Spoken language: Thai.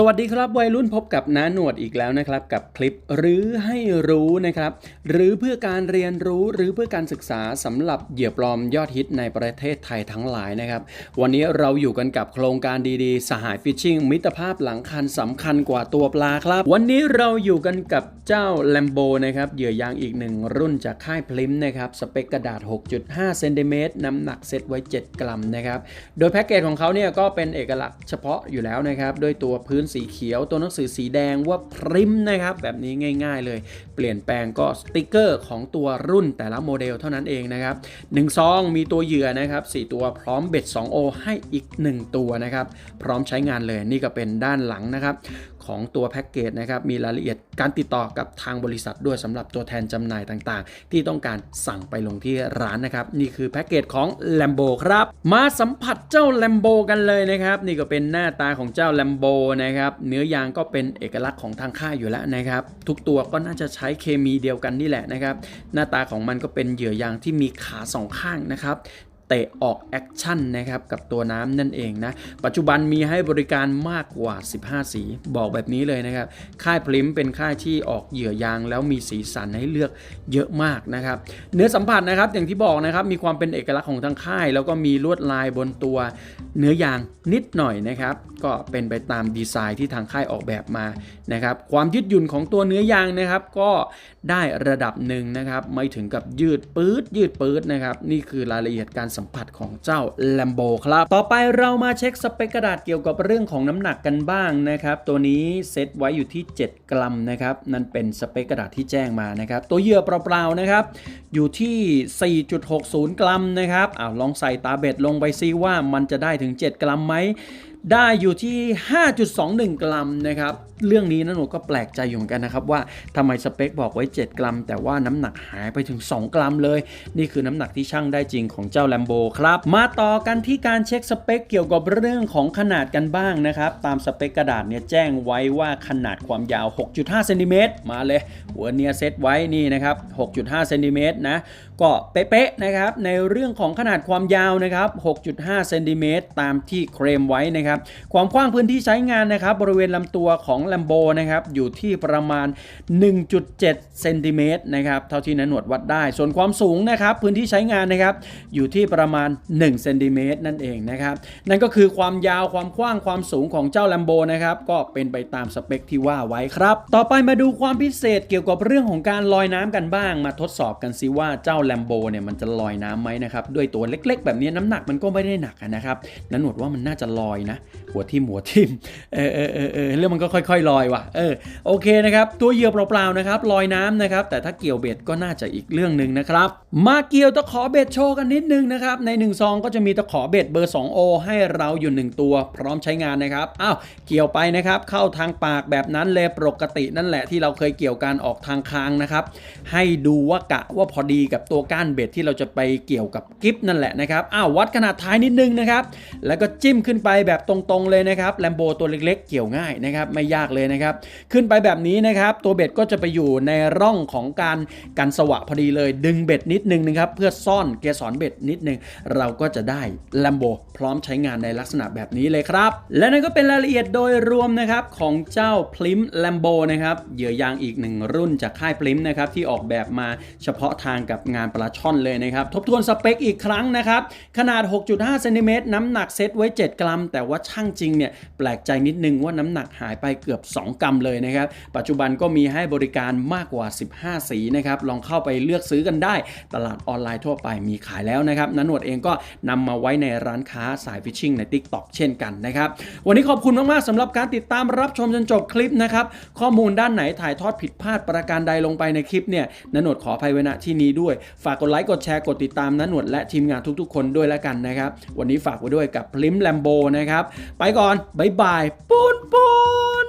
สวัสดีครับวัยรุ่นพบกับน้าหนวดอีกแล้วนะครับ กับคลิปหรือให้รู้นะครับหรือเพื่อการเรียนรู้หรือเพื่อการศึกษาสำหรับเหยื่อปลอมยอดฮิตในประเทศไทยทั้งหลายนะครับ วันนี้เราอยู่กันกับโครงการดีๆ สหายฟิชชิงมิตรภาพหลังคันสำคัญกว่าตัวปลาครับ วันนี้เราอยู่กันกับเจ้า l a m b o นะครับเหยื่อยางอีกหนึ่งรุ่นจากค่ายพลิมนะครับสเปคกระดาษ 6.5เซนติเมตรน้ำหนักเซตไว้ 7 กรัมนะครับโดยแพ็กเกจของเขาเนี่ยก็เป็นเอกลักษณ์เฉพาะอยู่แล้วนะครับด้วยตัวพื้นสีเขียว ตัวหนังสือสีแดงว่าพริมนะครับ แบบนี้ง่ายๆเลย เปลี่ยนแปลงก็สติกเกอร์ของตัวรุ่นแต่ละโมเดลเท่านั้นเองนะครับ1ซองมีตัวเหยื่อนะครับ4ตัวพร้อมเบ็ด 2O ให้อีก 1 ตัวนะครับ พร้อมใช้งานเลยนี่ก็เป็นด้านหลังนะครับของตัวแพ็กเกจนะครับมีรายละเอียดการติดต่อกับทางบริษัทด้วยสำหรับตัวแทนจำหน่ายต่างๆ ที่ต้องการสั่งไปลงที่ร้านนะครับ นี่คือแพ็กเกจของ l a m b o ครับ มาสัมผัสเจ้า l a m b o กันเลยนะครับ นี่ก็เป็นหน้าตาของเจ้า l a m b o นะครับ เนื้อยางก็เป็นเอกลักษณ์ของทางค่ายอยู่แล้วนะครับ ทุกตัวก็น่าจะใช้เคมีเดียวกันนี่แหละนะครับ หน้าตาของมันก็เป็นเหยื่อยางที่มีขาสองข้างนะครับ เตะออกแอคชั่นนะครับกับตัวน้ำนั่นเองนะ ปัจจุบันมีให้บริการมากกว่า 15 สี บอกแบบนี้เลยนะครับ ค่ายพลิมเป็นค่ายที่ออกเหยื่อยางแล้วมีสีสันให้เลือกเยอะมากนะครับ เนื้อสัมผัสนะครับอย่างที่บอกนะครับมีความเป็นเอกลักษณ์ของทางค่าย แล้วก็มีลวดลายบนตัวเนื้อยางนิดหน่อยนะครับ ก็เป็นไปตามดีไซน์ที่ทางค่ายออกแบบมานะครับ ความยืดหยุ่นของตัวเนื้อยางนะครับ ก็ได้ระดับหนึ่งนะครับ ไม่ถึงกับยืดปื๊ดยืดปื๊ดนะครับ นี่คือรายละเอียดการสัมผัสของเจ้า l a m b o ครับ ต่อไปเรามาเช็คสเปคกระดาษเกี่ยวกับเรื่องของน้ำหนักกันบ้างนะครับ ตัวนี้เซตไว้อยู่ที่ 7 กรัมนะครับ นั่นเป็นสเปคกระดาษที่แจ้งมานะครับ ตัวเหยื่อเปล่าๆนะครับ อยู่ที่ 4.60 กรัมนะครับอ้าวลองใส่ตาเบ็ดลงไปซิว่ามันจะได้ถึง 7 กรัมไหม ได้อยู่ที่ 5.21 กรัมนะครับ เรื่องนี้นะหนูก็แปลกใจอยู่เหมือนกันนะครับ ว่าทำไมสเปคบอกไว้ 7 กรัม แต่ว่าน้ำหนักหายไปถึง 2 กรัมเลย นี่คือน้ำหนักที่ช่างได้จริงของเจ้า l a m b o ครับ มาต่อกันที่การเช็คสเปคเกี่ยวกับเรื่องของขนาดกันบ้างนะครับ ตามสเปคกระดาษเนี่ยแจ้งไว้ว่าขนาดความยาว 6.5เซนติเมตรมาเลยหัวเนียเซตไว้นี่นะครับ 6.5เซนติเมตรนะ ก็เป๊ะๆนะครับในเรื่องของขนาดความยาวนะครับ 6.5 เซนติเมตรตามที่เคลมไว้นะครับ ความกว้างพื้นที่ใช้งานนะครับ บริเวณลำตัวของ l a m b o นะครับ อยู่ที่ประมาณ 1.7 เซนติเมตรนะครับ เท่าที่นันหนวดวัดได้ ส่วนความสูงนะครับ พื้นที่ใช้งานนะครับ อยู่ที่ประมาณ 1 เซนติเมตรนั่นเองนะครับ นั่นก็คือความยาว ความกว้าง ความสูงของเจ้า l a m b o นะครับ ก็เป็นไปตามสเปคที่ว่าไว้ครับ ต่อไปมาดูความพิเศษเกี่ยวกับเรื่องของการลอยน้ำกันบ้าง มาทดสอบกันซิว่าเจ้าแลมโบเนี่ยมันจะลอยน้ำไหมนะครับด้วยตัวเล็ก ๆ แบบนี้น้ำหนักมันก็ไม่ได้หนักนะครับนันหนวดว่ามันน่าจะลอยนะ หัวทิ่มหัวทิ่มเออเออเออเรื่องมันก็ค่อย ๆ ลอยว่ะเออโอเคนะครับตัวเหยื่อเปล่าๆนะครับลอยน้ำนะครับแต่ถ้าเกี่ยวเบ็ดก็น่าจะอีกเรื่องหนึ่งนะครับมาเกี่ยวตะขอเบ็ดโชว์กันนิดนึงนะครับใน1ซองก็จะมีตะขอเบ็ดเบอร์ 2O ให้เราอยู่ 1 ตัว พร้อมใช้งานนะครับอ้าวเกี่ยวไปนะครับเข้าทางปากแบบนั้นเลยปกตินั่นแหละที่เราเคยเกี่ยวการออกทางคางนะครับให้ดูว่ากะว่าพอดีกับตัวก้านเบ็ดที่เราจะไปเกี่ยวกับกิฟนั่นแหละนะครับอ้าววัดขนาดท้ายนิดนึงนะครับแล้วก็จิ้มขึ้นไปแบบตรงๆเลยนะครับแลมโบตัวเล็กๆ เกี่ยวง่ายนะครับไม่ยากเลยนะครับ ขึ้นไปแบบนี้นะครับ ตัวเบ็ดก็จะไปอยู่ในร่องของการกันสวะพอดีเลย ดึงเบ็ดนิดนึงนะครับ เพื่อซ่อนเกสรเบ็ดนิดนึง เราก็จะได้แลมโบพร้อมใช้งานในลักษณะแบบนี้เลยครับ และนั่นก็เป็นรายละเอียดโดยรวมนะครับของเจ้าพลิมแลมโบนะครับเหยื่อยางอีกหนึ่งรุ่นจากค่ายพลิมนะครับที่ออกแบบมาเฉพาะทางกับงานปลาช่อนเลยนะครับ ทบทวนสเปคอีกครั้งนะครับ ขนาด 6.5เซนติเมตรน้ำหนักเซตไว้ 7 กรัม แต่ว่าช่างจริงเนี่ยแปลกใจนิดนึงว่าน้ำหนักหายไปเกือบ 2 กรัมเลยนะครับ ปัจจุบันก็มีให้บริการมากกว่า 15 สีนะครับ ลองเข้าไปเลือกซื้อกันได้ ตลาดออนไลน์ทั่วไปมีขายแล้วนะครับนันหนวดเองก็นำมาไว้ในร้านค้าสายฟิชชิ่งใน Tik t o อกเช่นกันนะครับ วันนี้ขอบคุณมากๆสำหรับการติดตามรับชมจนจบคลิปนะครับ ข้อมูลด้านไหนถ่ายทอดผิดพลาดประการใดลงไปในคลิปเนี่ยนันหนวดขออภัยไว้ณที่นี้ด้วย ฝากกดไลค์กดแชร์กดติดตามนันหนวดและทีมงานทุกๆ คนด้วยแล้วกันนะครับ วันนี้ฝากไว้ด้วยกับพลิมแลมโบนะครับไปก่อน บ๊ายบายปูนปูน